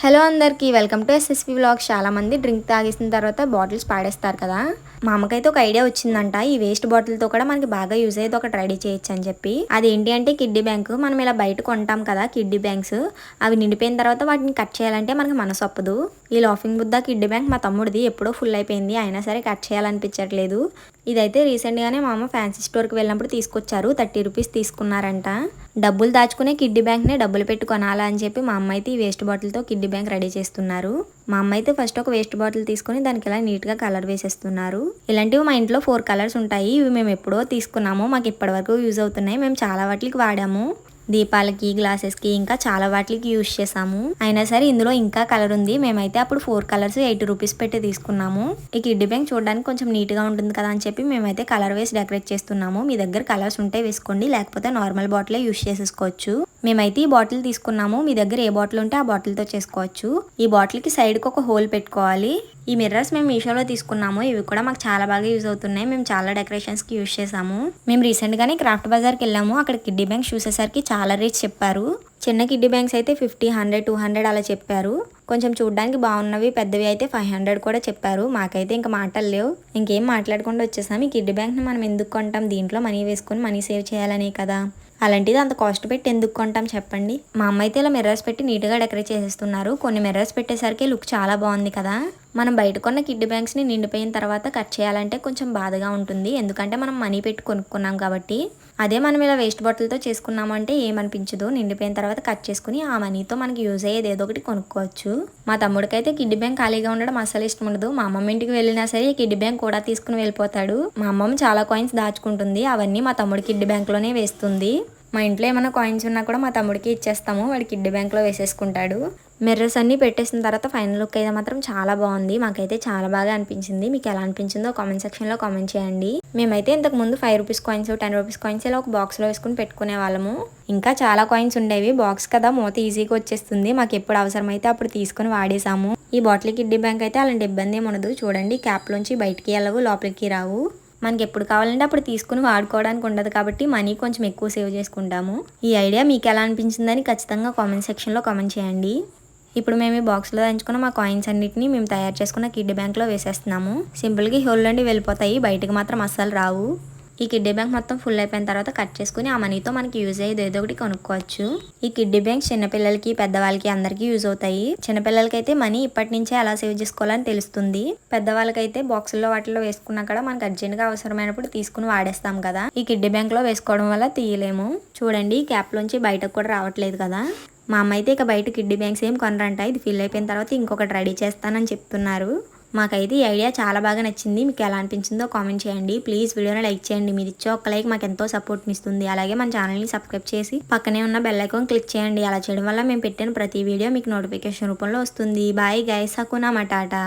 Hello అందరికీ welcome to SSP blog చాలా మంది డ్రింక్ తాగేసిన తర్వాత బాటిల్స్ పాడేస్తారు కదా. మా అమ్మకైతే ఒక ఐడియా వచ్చిందంట. ఈ వేస్ట్ బాటిల్తో కూడా మనకి బాగా యూజ్ అయ్యేది ఒకటి రెడీ చేయొచ్చు అని చెప్పి. అదేంటి అంటే కిడ్డీ బ్యాంక్. మనం ఇలా బయట కొంటాం కదా కిడ్డీ బ్యాంక్స్. అవి నిండిపోయిన తర్వాత వాటిని కట్ చేయాలంటే మనకి మనసు ఒప్పదు. ఈ లాఫింగ్ బుద్ధ కిడ్డీ బ్యాంక్ మా తమ్ముడిది ఎప్పుడో ఫుల్ అయిపోయింది. అయినా సరే కట్ చేయాలనిపించట్లేదు. ఇదైతే రీసెంట్గానే మా అమ్మ ఫ్యాన్సీ స్టోర్కి వెళ్ళినప్పుడు తీసుకొచ్చారు. థర్టీ రూపీస్ తీసుకున్నారంట. డబ్బులు దాచుకునే కిడ్డీ బ్యాంక్నే డబ్బులు పెట్టి కొనాలా అని చెప్పి మా అమ్మ అయితే ఈ వేస్ట్ బాటిల్తో కిడ్డీ బ్యాంక్ రెడీ చేస్తున్నారు. మా అమ్మ అయితే ఫస్ట్ ఒక వేస్ట్ బాటిల్ తీసుకొని దానికి ఇలా నీట్గా కలర్ వేసేస్తున్నారు. ఇలాంటివి మా ఇంట్లో ఫోర్ కలర్స్ ఉంటాయి. ఇవి మేము ఎప్పుడో తీసుకున్నాము. మాకు ఇప్పటివరకు యూజ్ అవుతున్నాయి. మేము చాలా వాటికి వాడాము. దీపాలకి గ్లాసెస్కి ఇంకా చాలా వాటికి యూజ్ చేసాము అయినా సరే ఇందులో ఇంకా కలర్ ఉంది. మేమైతే అప్పుడు ఫోర్ కలర్స్ ఎయిటీ రూపీస్ పెట్టి తీసుకున్నాము. ఈ కిడ్డీ బ్యాంక్ చూడడానికి కొంచెం నీట్గా ఉంటుంది కదా అని చెప్పి మేమైతే కలర్ వేసి డెకరేట్ చేస్తున్నాము. మీ దగ్గర కలర్స్ ఉంటే వేసుకోండి. లేకపోతే నార్మల్ బాటిలే యూజ్ చేసేసుకోవచ్చు. మేమైతే ఈ బాటిల్ తీసుకున్నాము. మీ దగ్గర ఏ బాటిల్ ఉంటే ఆ బాటిల్తో చేసుకోవచ్చు. ఈ బాటిల్కి సైడ్కి ఒక హోల్ పెట్టుకోవాలి. ఈ మిర్రర్స్ మేము మీషోలో తీసుకున్నాము. ఇవి కూడా మాకు చాలా బాగా యూజ్ అవుతున్నాయి. మేము చాలా డెకరేషన్స్కి యూజ్ చేసాము మేము రీసెంట్గానే క్రాఫ్ట్ బజార్కి వెళ్ళాము. అక్కడ కిడ్డీ బ్యాంక్ చూసేసరికి చాలా రేట్స్ చెప్పారు. చిన్న కిడ్డీ బ్యాంక్స్ అయితే ఫిఫ్టీ హండ్రెడ్ టూ హండ్రెడ్ అలా చెప్పారు. కొంచెం చూడడానికి బాగున్నవి పెద్దవి అయితే ఫైవ్ హండ్రెడ్ కూడా చెప్పారు. మాకైతే ఇంకా మాటలు లేవు. ఇంకేం మాట్లాడకుండా వచ్చేసాము ఈ కిడ్డీ బ్యాంక్ని మనం ఎందుకు కొంటాం? దీంట్లో మనీ వేసుకొని మనీ సేవ్ చేయాలనే కదా. అలాంటిది అంత కాస్ట్ పెట్టి ఎందుకు కొంటాం చెప్పండి? మా అమ్మ అయితే ఇలా మిర్రర్స్ పెట్టి నీట్గా డెకరేట్ చేసేస్తున్నారు. కొన్ని మిర్రర్స్ పెట్టేసరికి లుక్ చాలా బాగుంది కదా? మనం బయట కొన్న కిడ్డీ బ్యాంక్స్ని నిండిపోయిన తర్వాత కట్ చేయాలంటే కొంచెం బాధగా ఉంటుంది. ఎందుకంటే మనం మనీ పెట్టి కొనుక్కున్నాం కాబట్టి. అదే మనం ఇలా వేస్ట్ బాటిల్తో చేసుకున్నామంటే ఏమనిపించదు. నిండిపోయిన తర్వాత కట్ చేసుకుని ఆ మనీతో మనకి యూజ్ అయ్యేది ఏదో ఒకటి కొనుక్కోవచ్చు. మా తమ్ముడికైతే కిడ్ బ్యాంక్ ఖాళీగా ఉండడం అసలు ఇష్టం ఉండదు. మా అమ్మమ్మ ఇంటికి వెళ్ళినా సరే కిడ్ బ్యాంక్ కూడా తీసుకుని వెళ్ళిపోతాడు. మా అమ్మమ్మ చాలా కాయిన్స్ దాచుకుంటుంది. అవన్నీ మా తమ్ముడి కిడ్డీ బ్యాంక్లోనే వేస్తుంది. మా ఇంట్లో ఏమైనా కాయిన్స్ ఉన్నా కూడా మా తమ్ముడికి ఇచ్చేస్తాము. వాడి కిడ్డీ బ్యాంక్లో వేసేసుకుంటాడు. మిర్రర్స్ అన్నీ పెట్టేసిన తర్వాత ఫైనల్ లుక్ అయితే మాత్రం చాలా బాగుంది. మాకైతే చాలా బాగా అనిపించింది. మీకు ఎలా అనిపించిందో కామెంట్ సెక్షన్లో కామెంట్ చేయండి. మేమైతే ఇంతకు ముందు five rupees coins ten rupees coins ఇలా ఒక బాక్స్లో వేసుకుని పెట్టుకునే వాళ్ళము. ఇంకా చాలా కాయిన్స్ ఉండేవి. బాక్స్ కదా మూత ఈజీగా వచ్చేస్తుంది. మాకు ఎప్పుడు అవసరమైతే అప్పుడు తీసుకుని వాడేసాము ఈ బాటిల్ కిడ్డీ బ్యాంక్ అయితే అలాంటి ఇబ్బంది ఏమి ఉండదు. చూడండి క్యాప్లోంచి బయటికి వెళ్ళవు లోపలికి రావు. మనకి ఎప్పుడు కావాలంటే అప్పుడు తీసుకుని వాడుకోవడానికి ఉండదు కాబట్టి మనీ కొంచెం ఎక్కువ సేవ్ చేసుకుంటాము. ఈ ఐడియా మీకు ఎలా అనిపించిందని ఖచ్చితంగా కామెంట్ సెక్షన్లో కామెంట్ చేయండి. ఇప్పుడు మేము ఈ బాక్స్లో దంచుకున్న మా కాయిన్స్ అన్నిటిని మేము తయారు చేసుకున్న కిడ్డీ బ్యాంక్లో వేసేస్తున్నాము. సింపుల్గా హోల్ నుండి వెళ్ళిపోతాయి. బయటకు మాత్రం అస్సలు రావు. ఈ కిడ్డీ బ్యాంక్ మొత్తం ఫుల్ అయిపోయిన తర్వాత కట్ చేసుకుని ఆ మనీతో మనకి యూజ్ అయ్యేది ఏదో ఒకటి కొనుక్కోవచ్చు. ఈ కిడ్డీ బ్యాంక్ చిన్నపిల్లలకి పెద్దవాళ్ళకి అందరికీ యూజ్ అవుతాయి. చిన్నపిల్లలకి అయితే మనీ ఇప్పటి నుంచే ఎలా సేవ్ చేసుకోవాలని తెలుస్తుంది. పెద్దవాళ్ళకైతే బాక్సుల్లో వాటిలో వేసుకున్నా కూడా మనకు అర్జెంట్గా అవసరమైనప్పుడు తీసుకుని వాడేస్తాం కదా. ఈ కిడ్డీ బ్యాంక్లో వేసుకోవడం వల్ల తీయలేము. చూడండి క్యాప్లోంచి బయటకు కూడా రావట్లేదు కదా. మా అమ్మ అయితే ఇక బయట కిడ్డీ బ్యాంక్స్ ఏం కొనరంట. ఇది ఫిల్ అయిపోయిన తర్వాత ఇంకొకటి రెడీ చేస్తానని చెప్తున్నారు. మాకైతే ఈ ఐడియా చాలా బాగా నచ్చింది. మీకు ఎలా అనిపించిందో కామెంట్ చేయండి. ప్లీజ్ వీడియోని లైక్ చేయండి. మీరు ఇచ్చే ఒక లైక్ మాకు ఎంతో సపోర్ట్ని ఇస్తుంది. అలాగే మన ఛానల్ని సబ్స్క్రైబ్ చేసి పక్కనే ఉన్న బెల్ ఐకాన్ క్లిక్ చేయండి. అలా చేయడం వల్ల మేము పెట్టిన ప్రతి వీడియో మీకు నోటిఫికేషన్ రూపంలో వస్తుంది. Bye guys. హకునా మటాటా